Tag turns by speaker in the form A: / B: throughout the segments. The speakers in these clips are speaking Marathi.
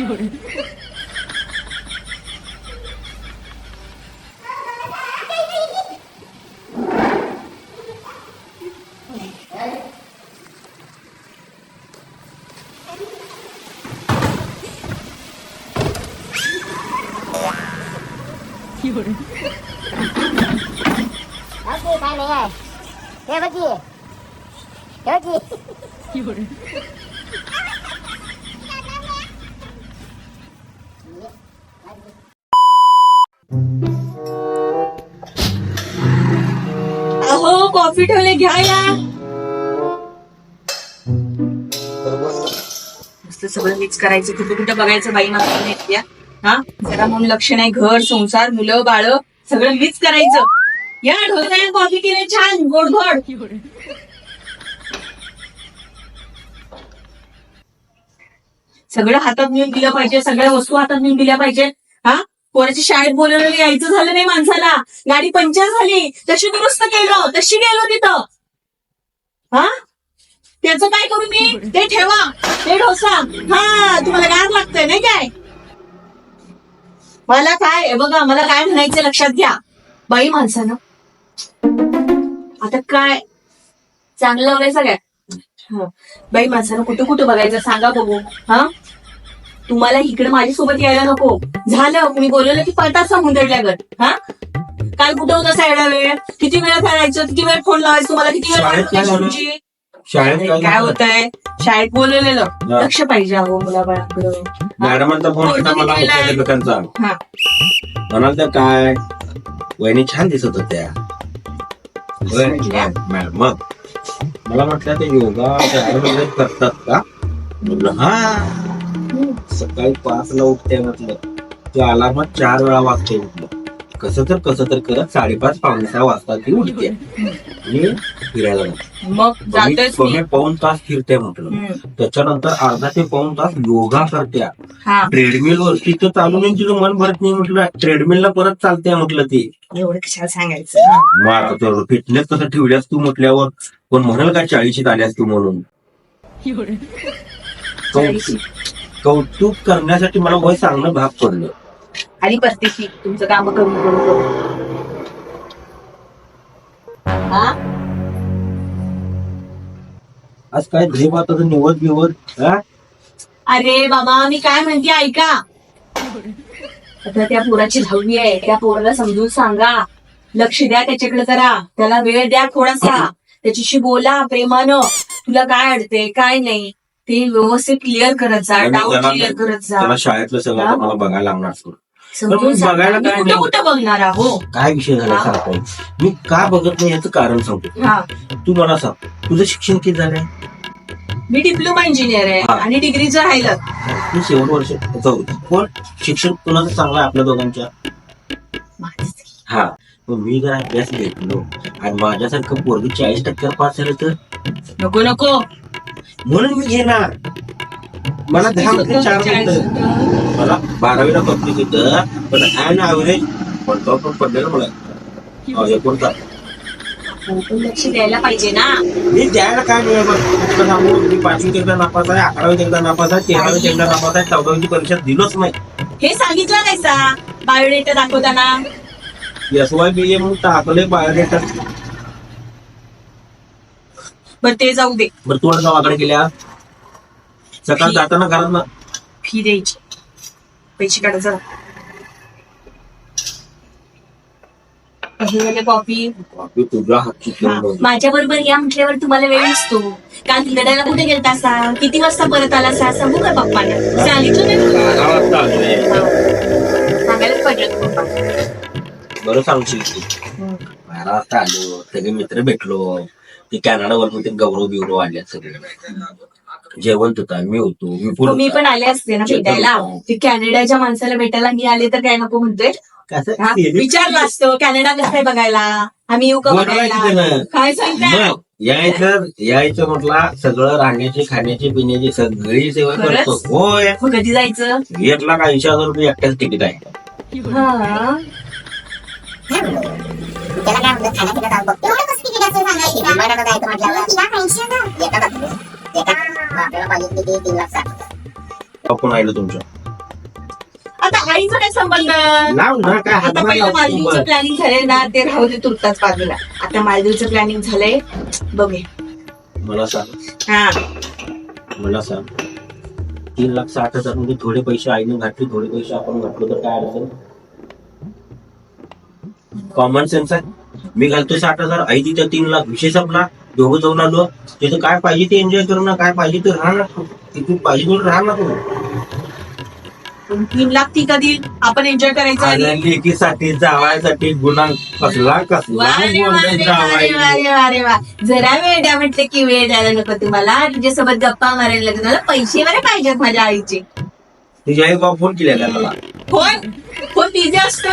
A: 有人。嗯哎呀一会儿
B: 嗯嗯嗯然没有人 कॉफी ठेवले घ्या या. सगळं मिक्स करायचं. कुठं कुठं बघायचं बाई मागून हा? जरा म्हणून लक्ष नाही घर संसार मुलं बाळ सगळं मिक्स करायचं. या ढोसाने कॉफी केले छान. गोड गोड. सगळं हातात नेऊन दिलं पाहिजे सगळ्या वस्तू हातात नेऊन दिल्या पाहिजे हा? कोणाच्या शाळेत बोलवलं यायचं झालं नाही माणसाला. गाडी पंक्चर झाली. तशी दुरुस्त केलं. तशी गेलो तिथं. हा? त्याचं काय करू मी? ते ठेवा. ते डोसा हा तुम्हाला गार लागतंय नाही काय? मला काय? बघा मला काय म्हणायचं लक्षात घ्या. बाई माणसानं. आता काय? चांगलं वगैरे सगळ्या बाई माणसानं कुठं कुठं बघायचं? सांगा बघू. हा? तुम्हाला इकडे माझ्यासोबत यायला नको. झालं मी बोलवलं की पळतात समुद्र लागत हा? काय कुठं होतं सायडा वेळ? किती वेळ करायचं किती वेळ फोन लावायचं तुम्हाला? किती वेळ
C: शाळेत काय झालं?
B: तुमची?
C: शाळेत काय
B: होत आहे शाळेत बोलवलेलं. लक्ष पाहिजे अहो मुलाबाळाकडं
C: मॅडमांचा फोन होता मला
B: हा.
C: म्हणाल तर काय? वहिनी छान दिसत होत्या. मॅडम मग? मला म्हटलं ते योगा करतात का? म्हटलं हा. सकाळी पाच ला उठते म्हटलं ते अलार्म चार वेळा वाजते म्हटलं कसं तर कसं तर करत साडेपाच पावणे सहा वाजता ती उठते. आणि फिरायला.
B: मग
C: कमी
B: मी
C: कमी पाऊन तास फिरते म्हटलं.
B: हम्म.
C: त्याच्यानंतर अर्धा ते पाऊन तास योगा करत्या.
B: हा.
C: ट्रेडमिल वर तिथं चालून येऊन तिथं मन भरत नाही म्हटलं. ट्रेडमिलला परत चालते म्हटलं ती.
B: एवढं कशाला सांगायचं?
C: मग आता तर फिटनेस कसं ठेवल्यास तू म्हटल्यावर कोण म्हणेल का चाळीशीत आल्यास तू म्हणून? कौतुक करण्यासाठी मला वय सांगणं भाग पडलं.
B: आणि परतीची तुमचं काम करून करून करून. हा?
C: आज काय ध्येय आता निवड बिवड हा?
B: अरे बाबा मी काय म्हणते ऐका. आता त्या पोराची दहावी आहे त्या पोराला समजून सांगा. लक्ष द्या त्याच्याकडे जरा. त्याला वेळ द्या थोडासा. त्याच्याशी बोला प्रेमानं. तुला काय अडते काय नाही. ते व्यवस्थित क्लिअर करत जा डाऊट क्लिअर करत जा.
C: त्याला शाळेतलं सगळं
B: हा?
C: मला बघायला लागणार असतो
B: समजून
C: पण
B: सांगा.
C: बघायला
B: मी
C: काय
B: कुठं
C: नाही.
B: कुठं बघणार आहो?
C: काय विषय झाला
B: हा?
C: सांगतो मी का बघत नाही याचं कारण सांगतो.
B: हा.
C: तू मला सांग. तुझं शिक्षण किती झालंय
B: मी डिप्लोमा इंजिनियर आहे
C: हा.
B: आणि डिग्रीचं राहिलं.
C: मी शेवट वर्ष जाऊ पण शिक्षण कुणाचं चांगलं आहे आपल्या दोघांच्या? हा. मग मी जर अभ्यास घेतलो. आणि माझ्यासारखं पोरगी चाळीस टक्क्यावर पास झालं तर?
B: नको नको.
C: म्हणून मी घेणार. मला दहा मध्ये चार होतं. मला बारावीला पब्लिक होतं पण ऍन ऍव्हरेज पडतो पण पडलेलं मला. एकोणता
B: लक्ष द्यायला पाहिजे ना.
C: मी द्यायला काय बघ? तुला सांगू मी पाचवीत एकदा नापास आहे अकरावीत एकदा नापास आहे तेरावीत एकदा नापास आहे चौदावीची परीक्षा दिलोच नाही.
B: हे सांगितलं नाही सा बायोडेटा दाखवताना.
C: एस वाय बी ए म्हणून टाकले बायोडेटा.
B: बरं ते जाऊ दे.
C: बरं तू आता गावाकडे गेल्या? सकाळ जाताना घरात ना
B: फी द्यायची. पैसे काढा जा. कॉफी. माझ्या बरोबर या म्हटल्यावर तुम्हाला वेळ नसतो. काल हिंगडाला कुठे गेलता सा? किती वाजता परत आला सा? सांगू का पप्पाला? सांगितलं नाही मी.
C: बारा वाजता आलोय.
B: सांगायलाच पाहिजे पप्पा
C: बरं सांगशील तू. बारा वाजता आलो. सगळे मित्र भेटलो. ते कॅनडा वर ते गौरव बिवरव आले सगळे. जेवण होता मी होतो
B: मी
C: होता.
B: पण आले असते ना भेटायला. ते कॅनडाच्या माणसाला भेटायला मी आले तर काय नको म्हणतोय.
C: कसं?
B: हा? विचारलं असतं कॅनडा कसं आहे बघायला? आम्ही येऊ का बघायला. काय सांगताय?
C: मग यायचं यायचं म्हटला सगळं राहण्याची खाण्याची पिण्याची सगळी सेवा
B: खरंच?
C: करतो. होय.
B: मग कधी जायचं?
C: एक लाख ऐंशी हजार रुपये एकट्याच तिकीट आहे.
B: हा.
A: त्याला काय आज बघतो. जायचं म्हटल्यावर आपल्याला पाहिजे किती तीन लाख साठ
C: आपण आलो तुमच्या
B: आता आईचा काय संबंध
C: लाव ना काय
B: आता पहिलं मालदीवचं प्लॅनिंग झालंय ना ते राहू दे तुरताच बाजूला आता मालदीवचं प्लॅनिंग झालंय बघे
C: मला सांग.
B: हा
C: मला सांग. तीन लाख साठ हजार म्हणजे थोडे पैसे आईने घातले थोडे पैसे आपण घातलो तर काय अडचण कॉमन सेन्स आहे. मी घालतो साठ हजार आई तिच्या तीन लाख विषय संपला. दोघं जाऊन आलो. त्याचं काय पाहिजे ते एन्जॉय करू ना काय पाहिजे ते राहा ना तिथून पाहिजे म्हणून राहा ना तू
B: पण तीन लाख ती कधी आपण एन्जॉय करायचं
C: लेकीसाठी जावायसाठी गुन्हा कसला कसला
B: वारे वारे
C: जावाई.
B: वारे वारे वारे वा जरा वेळ द्या म्हटलं की वेळ द्यायला नको तुम्हाला. तुझ्यासोबत गप्पा मारायला लागत मला पैसे बरे पाहिजेत माझ्या आईचे.
C: तुझ्या आई बाबा फोन केलेला मला.
B: फोन? फोन बिझी असतो.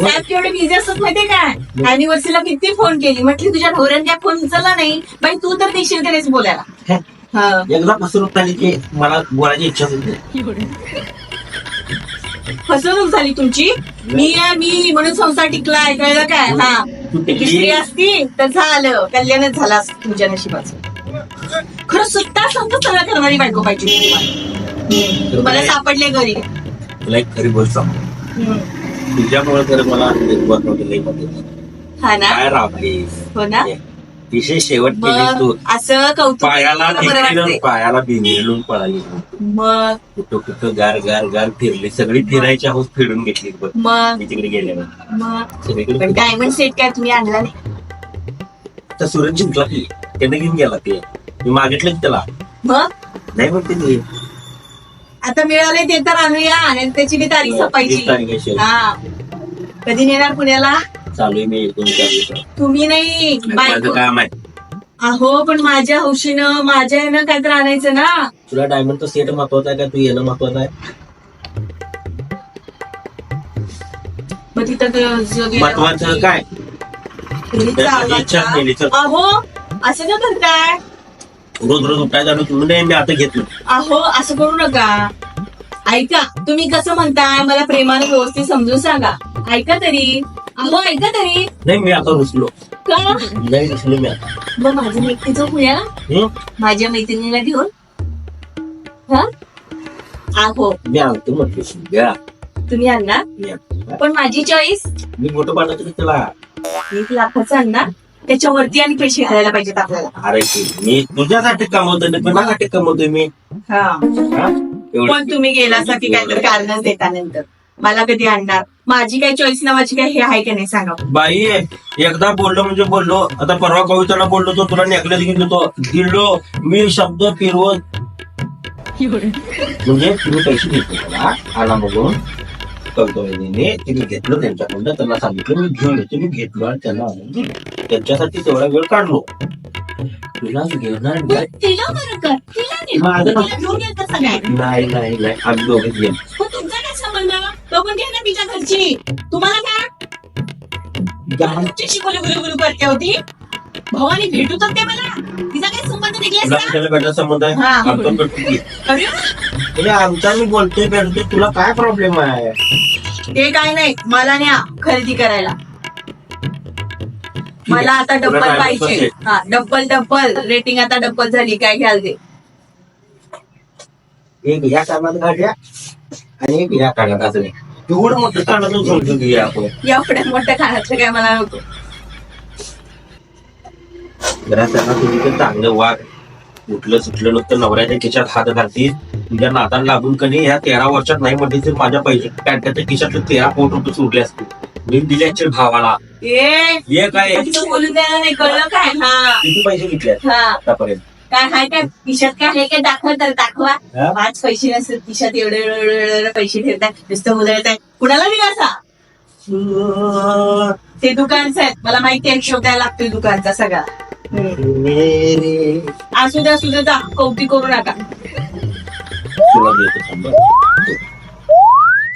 B: साहेब केवढे बिझी असतात माहितीये काय अॅनिव्हर्सरीला किती फोन केली. म्हटली तुझ्या ढोऱ्याने काय फोन उचलला नाही. बाई तू तर देशील का नाहीस बोलायला?
C: हे,
B: हा.
C: एकदा फसवणूक झाली की मला बोलायची इच्छा होती
B: फसवणूक झाली तुमची? मी आहे मी म्हणून संसार टिकलाय कळलं काय? हा.
C: तू टिकली.
B: दुसरी असती तर झालं. कल्याणच झालं असतं तुमच्या नशिबाचं. खरं सुट्टा सांगतो सगळं करणारी बायको पाहिजे तुम्हाला. तुम्हाला सापडले घरी.
C: तुला एक खरी गोष्ट सांगतो. तुझ्यामुळे तर मला लई मध्ये.
B: हा ना?
C: काय राबलीस
B: हो ना?
C: विषय शेवट तू.
B: असं कौतुक
C: पायाला पायाला भिंगरीलून पळाली
B: मग?
C: कुठं कुठं गार गार गार फिरली. सगळी फिरायची हौस फिरून घेतली बघ.
B: मग?
C: मी तिकडे गेल्यावर
B: मग?
C: सगळीकडे
B: पण डायमंड सेट काय तुम्ही आणला नाही?
C: तर सूरज जिंकला की. त्याने घेऊन गेला ते. मी मागितलं की त्याला.
B: मग?
C: नाही म्हणते मी
B: आता मिळाले ते तर आणूया. आणि त्याची बी तारीख छपायची
C: आहे. शेवट.
B: हा. कधी नेणार पुण्याला?
C: चालू आहे मी.
B: तुम्ही नाही
C: माझं
B: बायको.
C: काम आहे.
B: अहो पण माझ्या हौशीनं माझ्या ह्यानं काहीतरी आणायचं ना.
C: तुला डायमंडचं सेट महत्वाचं आहे का? तू येणं महत्वाचं आहे?
B: मग तिथं ते जो गेला-
C: महत्वाचं काय? इच्छा? केली तर.
B: अहो असं का करताय?
C: रोज रोज उठायचं आणि तुम्ही नाही मी आता घेतलं.
B: अहो असं करू नका. ऐका तुम्ही कसं म्हणताय? मला प्रेमाने व्यवस्थित समजून सांगा. ऐका तरी. अहो ऐका तरी.
C: नाही मी आता रुसलो.
B: का?
C: नाही रुसलो मी आता.
B: मग माझं मैत्री जाऊ
C: हं?
B: माझ्या मैत्रिणीला घेऊन? हा? अहो.
C: मी आणतो म्हटलं
B: तुम्ही आणणार?
C: मी आणतो.
B: पण माझी चॉईस
C: मी मोठं पाठवतो की त्याला?
B: एक लाखाचं आणणार? त्याच्यावरती आणि पैसे घालायला पाहिजेत आपल्याला.
C: अरे की मी तुझ्यासाठी कमवतोय मी कोणासाठी कमवतोय मी?
B: हा.
C: हा? एवढं.
B: पण तुम्ही गेलासा की काहीतरी कारणच देता नंतर मला कधी आणणार? माझी काही चॉईस नावाची काही हे आहे का नाही सांगा.
C: बाई एकदा बोललो म्हणजे बोललो. आता परवा कविताला बोललो तो तुला नेकलेस घेऊन देतो दिलो मी शब्द फिरवत. म्हणजे तुम्ही पैसे त्याला आला म्हणून वहिनीने तिने घेतलं त्यांच्याकडनं त्यांना सांगितलं मी घेऊन येतो मी घेतलो आणि त्यांना आणून दिलं. त्यांच्यासाठी तेवढा वेळ काढलो. तुला घेणार
B: घेऊन
C: नाही नाही नाही आम्ही दोघे घेऊ.
B: मग तुमचा काय संबंध? तो पण घे ना तिच्या घरची. तुम्हाला काय? गुलू गुलू गुलू करते होती? भवानी भेटू तर ते मला? तिचा काय संबंध
C: त्याला भेटला संबंध आहे?
B: हा.
C: आमचा भेटतो की.
B: अरे
C: आमचा मी बोलतोय भेटतोय. तुला काय प्रॉब्लेम आहे?
B: ते काय नाही. मला न्या खरेदी करायला. मला आता
C: तुला
B: डब्बल
C: काय
B: पाहिजे? हा डब्बल डब्बल रेटिंग आता डब्बल झाली. काय घ्याल ते?
C: एक या कानात गाड्या आणि एक या कानात असं एवढं मोठं कानातून समजून घेऊया आपण.
B: एवढ्या मोठ्या खाण्याचं काय मला नको.
C: जरा त्यांना तुम्ही तर चांगलं वाघ उठलं सुटलं नुसतं नवऱ्याच्या खिशात हात घालतील. तुझ्या नाताला लागून कधी ह्या तेरा वर्षात नाही म्हटली तर माझ्या पैसे पॅन्टाच्या खिशातले तेरा कोट रुपये सुटले असते मी दिले असतील भावाला हे काय?
B: तिथं बोलून द्यायला नाही कळलं काय? हा.
C: किती पैसे घेतले
B: हा.
C: आतापर्यंत.
B: काय हाय खिशात काय आहे? काय दाखवा तर दाखवा.
C: हा?
B: पाच पैसे नसतात खिशात एवढे एवढे एवढे एवढे पैसे ठेवतात नुसतं उधळत आहे कुणाला दिलासा ते दुकानचं आहे मला माहिती आहे द्यायला लागतोय दुकानचा सगळा.
C: मेरे
B: असू द्या असू द्या जा. कौतिक करू नका.
C: तुला देतो शंभर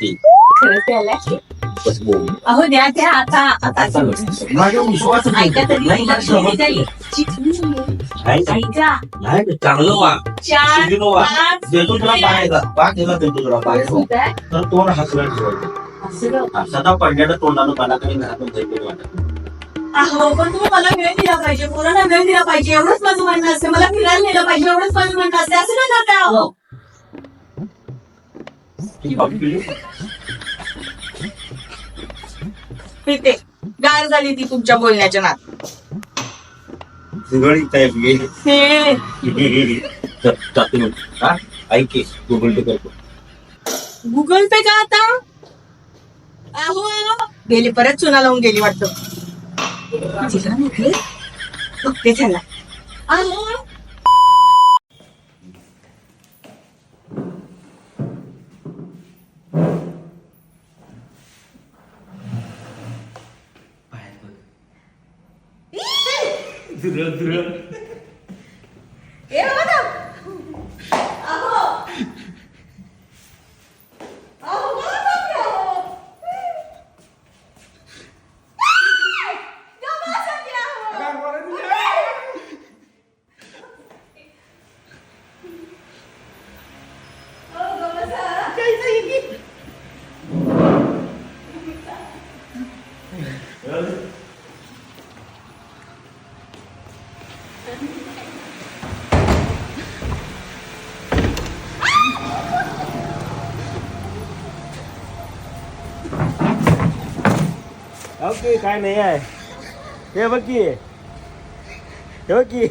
C: ठीक.
B: खरंच द्यायला
C: बस बोल.
B: अहो द्या द्या. आता आता.
C: आता माझ्या विश्वास
B: ऐका तरी.
C: नाही
B: तिला
C: समजतं.
B: तरी. चिकन. ऐका.
C: नाही चांगलं वा.
B: चार
C: शिकलो वा.
B: पाच.
C: देतो तुला देतो
B: होताय.
C: तर तोंड हसलं ठेवायचं.
B: असं का?
C: सदा पडण्याचं तोंडानं मला काही घरातून जाईल वाटत.
B: अहो पण तुम्ही मला वेळ दिला पाहिजे मुलांना वेळ दिला पाहिजे एवढंच माझं म्हणणं असतं मला फिरायला नेलं पाहिजे एवढंच माझं म्हणणं असतं असं नाही करता अहो पिते गार झाली ती तुमच्या बोलण्याच्या नात.
C: सगळी टाईप गेली
B: हे.
C: जाते मग हा ऐक गुगल पे करतो.
B: गुगल पे का आता? अहो
C: गेली परत चुना लावून गेली वाटतं. तिला म्हटले बघते त्याला
B: ओके काय नाही आहे हे बघ की हे बघ की
C: करणार नाही
B: ये.